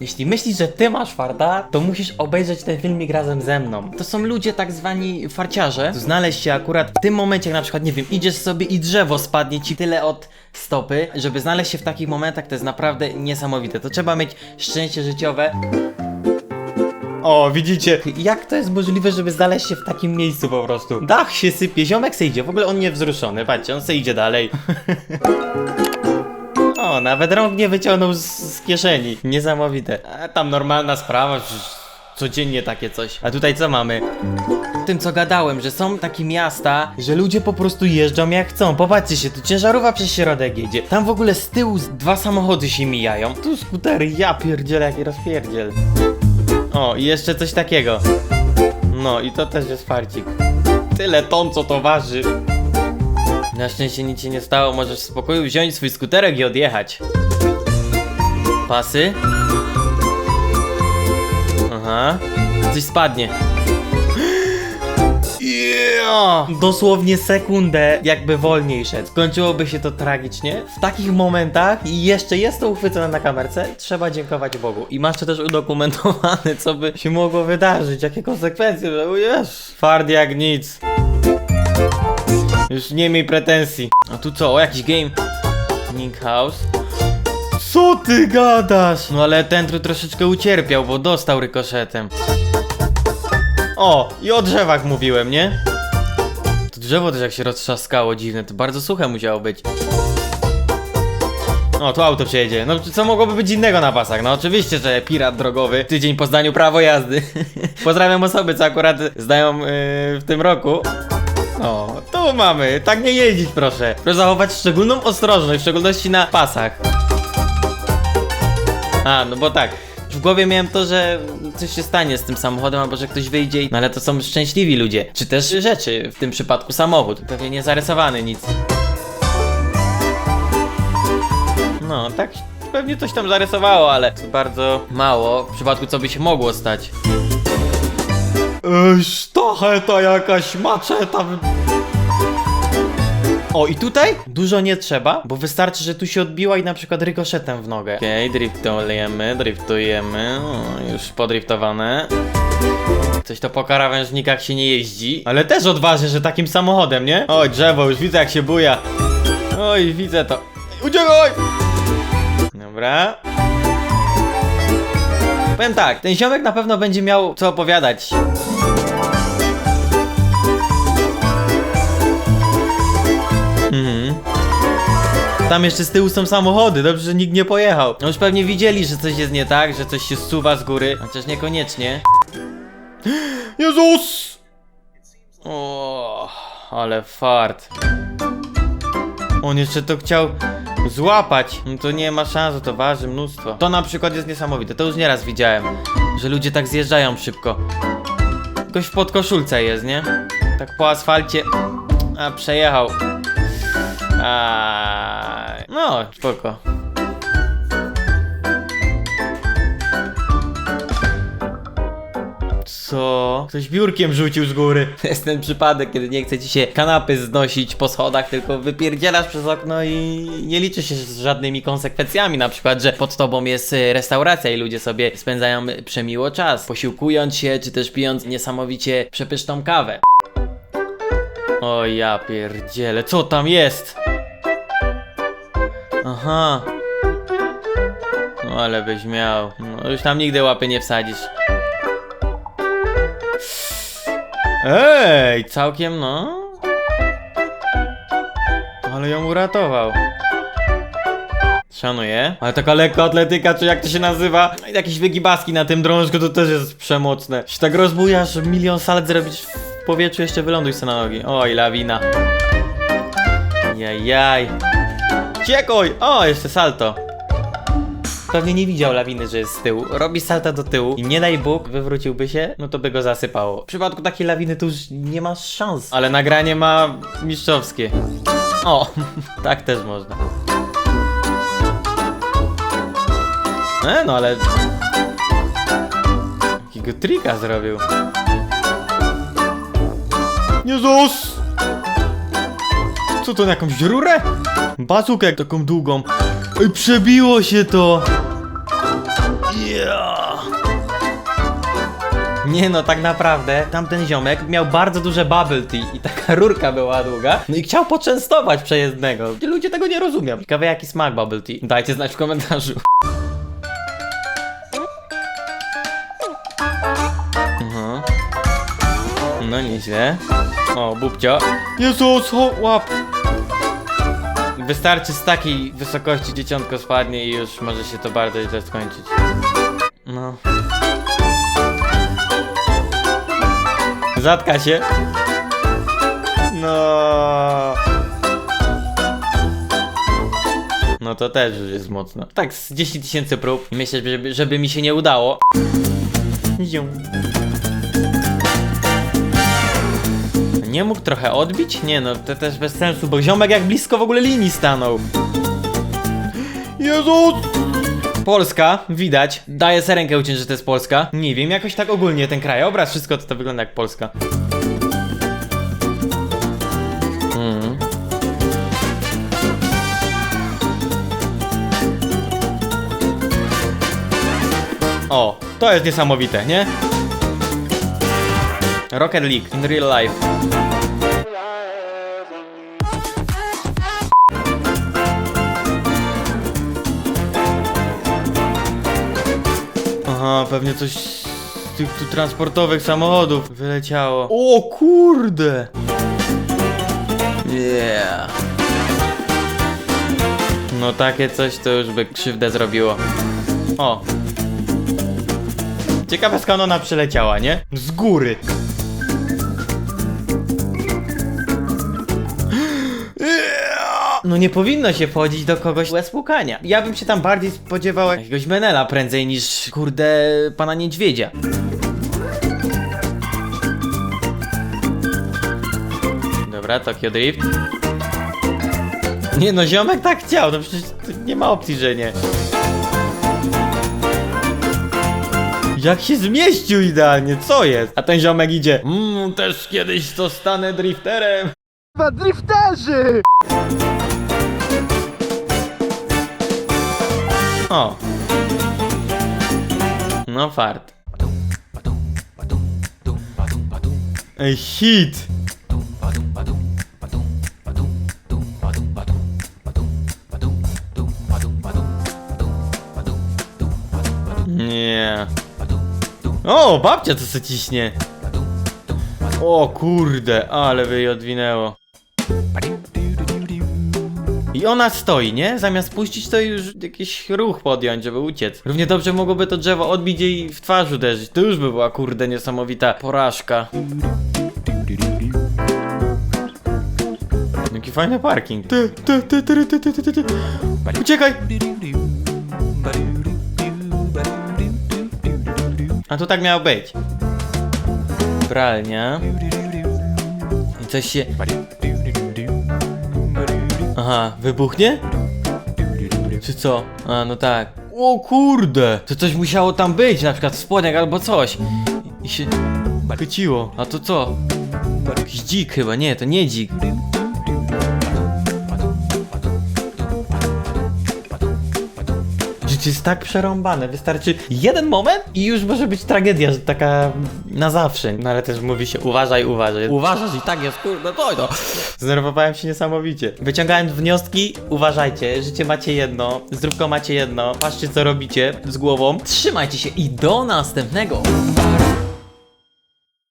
Jeśli myślisz, że ty masz farta, to musisz obejrzeć ten filmik razem ze mną. To są ludzie tak zwani farciarze. Znaleźć się akurat w tym momencie, jak na przykład, nie wiem, idziesz sobie i drzewo spadnie ci tyle od stopy, żeby znaleźć się w takich momentach, to jest naprawdę niesamowite. To trzeba mieć szczęście życiowe. O, widzicie, jak to jest możliwe, żeby znaleźć się w takim miejscu po prostu? Dach się sypie, ziomek se idzie, w ogóle on nie wzruszony, patrzcie, on se idzie dalej. O, nawet rąk nie wyciągnął z, z kieszeni. Niesamowite. A tam normalna sprawa, codziennie takie coś. A tutaj co mamy? Tym co gadałem, że są takie miasta, że ludzie po prostu jeżdżą jak chcą. Popatrzcie się, tu ciężarówka przez środek jedzie. Tam w ogóle z tyłu dwa samochody się mijają. Tu skutery, ja pierdzielę, jaki rozpierdziel. O, i jeszcze coś takiego. No, i to też jest farcik. Tyle ton, co to waży. Na szczęście nic się nie stało, możesz w spokoju wziąć swój skuterek i odjechać. Pasy? Aha. Coś spadnie. Yeah! Dosłownie sekundę jakby wolniej szedł. Skończyłoby się to tragicznie. W takich momentach i jeszcze jest to uchwycone na kamerce, trzeba dziękować Bogu. I masz to też udokumentowane, co by się mogło wydarzyć, jakie konsekwencje, że ujesz. Fard jak nic. Już nie miej pretensji. A tu co? O, jakiś game. Nick House. Co ty gadasz? No ale ten tu troszeczkę ucierpiał, bo dostał rykoszetem. O, i o drzewach mówiłem, nie? To drzewo też jak się roztrzaskało dziwne, to bardzo suche musiało być. O, tu auto przejedzie. No, co mogłoby być innego na pasach? No, oczywiście, że pirat drogowy, tydzień po zdaniu prawo jazdy. Pozdrawiam osoby, co akurat zdają yy, w tym roku. O, tu mamy. Tak nie jeździć, proszę. Proszę zachować szczególną ostrożność, w szczególności na pasach. A, no bo tak. W głowie miałem to, że coś się stanie z tym samochodem, albo że ktoś wyjdzie. No ale to są szczęśliwi ludzie. Czy też rzeczy, w tym przypadku samochód. Pewnie nie zarysowany nic. No, tak pewnie coś tam zarysowało, ale to bardzo mało w przypadku co by się mogło stać. Sztacheta jakaś, maczeta. O, i tutaj dużo nie trzeba, bo wystarczy, że tu się odbiła i na przykład rykoszetem w nogę. Okej, okay, driftujemy, driftujemy, już podriftowane. Coś to po krawężnikach się nie jeździ, ale też odważnie, że takim samochodem, nie? Oj, drzewo, już widzę jak się buja. Oj, widzę to. Uciekaj! Dobra. Powiem tak, ten ziomek na pewno będzie miał co opowiadać. Tam jeszcze z tyłu są samochody, dobrze, że nikt nie pojechał. No już pewnie widzieli, że coś jest nie tak, że coś się zsuwa z góry, chociaż niekoniecznie. Jezus! O, ale fart. On jeszcze to chciał złapać. No to nie ma szans, to waży mnóstwo. To na przykład jest niesamowite, to już nieraz widziałem, że ludzie tak zjeżdżają szybko. Ktoś w podkoszulce jest, nie? Tak po asfalcie. A przejechał. A, no, spoko. Co? Ktoś biurkiem rzucił z góry. To jest ten przypadek, kiedy nie chce ci się kanapy znosić po schodach, tylko wypierdzielasz przez okno i nie liczy się z żadnymi konsekwencjami. Na przykład, że pod tobą jest y, restauracja i ludzie sobie spędzają przemiło czas, posiłkując się, czy też pijąc niesamowicie przepyszną kawę. O ja pierdziele, co tam jest? Aha. No ale byś miał. No już tam nigdy łapy nie wsadzisz. Ej, całkiem no. Ale ją uratował. Szanuję. Ale taka lekka atletyka, czy jak to się nazywa? No Jakieś wygibaski na tym drążku to też jest przemocne. Się tak rozbujasz, milion salet zrobić w powietrzu, jeszcze wyląduj sobie na nogi. Oj, lawina. Jajaj. Ciekoj! O, jeszcze salto. Pewnie nie widział lawiny, że jest z tyłu. Robi salta do tyłu i nie daj Bóg wywróciłby się, no to by go zasypało. W przypadku takiej lawiny to już nie ma szans. Ale nagranie ma mistrzowskie. O, tak też można. E, no ale... Jakiego trika zrobił. Jezus! Co to, na jakąś rurę? Bazukę taką długą. Ej, przebiło się to! Yeah! Nie no, tak naprawdę tamten ziomek miał bardzo duże bubble tea i taka rurka była długa. No i chciał poczęstować przejezdnego. Ludzie tego nie rozumią. Ciekawe jaki smak bubble tea. Dajcie znać w komentarzu. No nieźle. O, bubcio. Jezus, łap. Wystarczy z takiej wysokości dzieciątko spadnie i już może się to bardzo źle skończyć. No. Zatka się. No. No to też jest mocno. Tak, z 10 tysięcy prób. Myślę, żeby, żeby mi się nie udało. Zium. Nie mógł trochę odbić? Nie no, to też bez sensu, bo ziomek jak blisko w ogóle linii stanął. Jezus! Polska, widać. Daję sobie rękę uciąć, że to jest Polska. Nie wiem, jakoś tak ogólnie ten krajobraz, wszystko to, to wygląda jak Polska. Mhm. O, to jest niesamowite, nie? Rocket League in real life. Aha, pewnie coś z tych tu transportowych samochodów wyleciało. O kurde! Yeah. No takie coś to już by krzywdę zrobiło. O. Ciekawe skąd ona przyleciała, nie? Z góry. No nie powinno się wchodzić do kogoś bez pukania. Ja bym się tam bardziej spodziewał jakiegoś menela prędzej niż, kurde, pana niedźwiedzia. Dobra, Tokyo Drift. Nie no, ziomek tak chciał, no przecież nie ma opcji, że nie. Jak się zmieścił idealnie, co jest? A ten ziomek idzie. Mmm, też kiedyś zostanę drifterem. Chyba drifterzy! O. No fart. Ej, hit! Nie. O, babcia to se ciśnie. O kurde, ale by jej odwinęło. I ona stoi, nie? Zamiast puścić to już jakiś ruch podjąć, żeby uciec. Równie dobrze mogłoby to drzewo odbić jej w twarz uderzyć. To już by była kurde niesamowita porażka. No jaki fajny parking. Uciekaj! A to tak miało być. Pralnia. I coś się... Aha, wybuchnie? Czy co? A, no tak. O kurde! To coś musiało tam być, na przykład spodniak albo coś. I się chyciło. A to co? Jakiś dzik chyba, nie, to nie dzik. Jest tak przerąbane, wystarczy jeden moment i już może być tragedia, że taka na zawsze. No ale też mówi się uważaj, uważaj. Uważasz i tak jest, kurde, to no. Zdenerwowałem się niesamowicie. Wyciągając wnioski, uważajcie, życie macie jedno, zdrówko macie jedno, patrzcie co robicie z głową. Trzymajcie się i do następnego.